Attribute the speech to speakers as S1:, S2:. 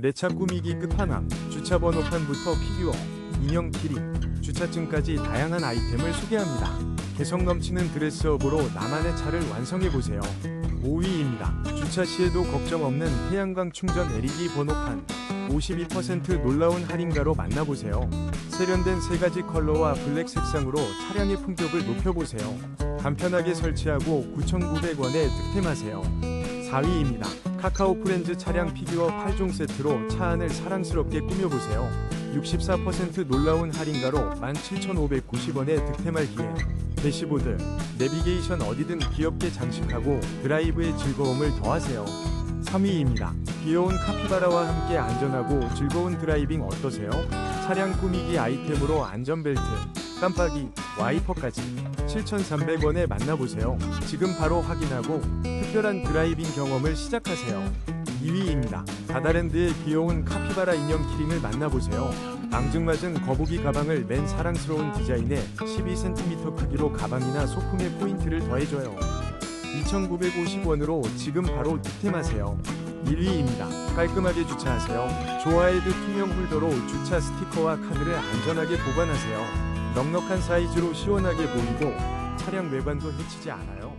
S1: 내 차 꾸미기 끝판왕, 주차 번호판부터 피규어, 인형 키링, 주차증까지 다양한 아이템을 소개합니다. 개성 넘치는 드레스업으로 나만의 차를 완성해보세요. 5위입니다. 주차 시에도 걱정 없는 태양광 충전 LED 번호판. 52% 놀라운 할인가로 만나보세요. 세련된 세 가지 컬러와 블랙 색상으로 차량의 품격을 높여보세요. 간편하게 설치하고 9,900원에 득템하세요. 4위입니다. 카카오 프렌즈 차량 피규어 8종 세트로 차 안을 사랑스럽게 꾸며보세요. 64% 놀라운 할인가로 17,590원에 득템할 기회. 대시보드, 내비게이션 어디든 귀엽게 장식하고 드라이브의 즐거움을 더하세요. 3위입니다. 귀여운 카피바라와 함께 안전하고 즐거운 드라이빙 어떠세요? 차량 꾸미기 아이템으로 안전벨트, 깜빡이, 와이퍼까지 7,300원에 만나보세요. 지금 바로 확인하고 특별한 드라이빙 경험을 시작하세요. 2위입니다. 바다랜드의 귀여운 카피바라 인형 키링을 만나보세요. 앙증맞은 거북이 가방을 맨 사랑스러운 디자인에 12cm 크기로 가방이나 소품의 포인트를 더해줘요. 2,950원으로 지금 바로 득템하세요. 1위입니다. 깔끔하게 주차하세요. 좋아해드 투명 홀더로 주차 스티커와 카드를 안전하게 보관하세요. 넉넉한 사이즈로 시원하게 보이고 차량 외관도 해치지 않아요.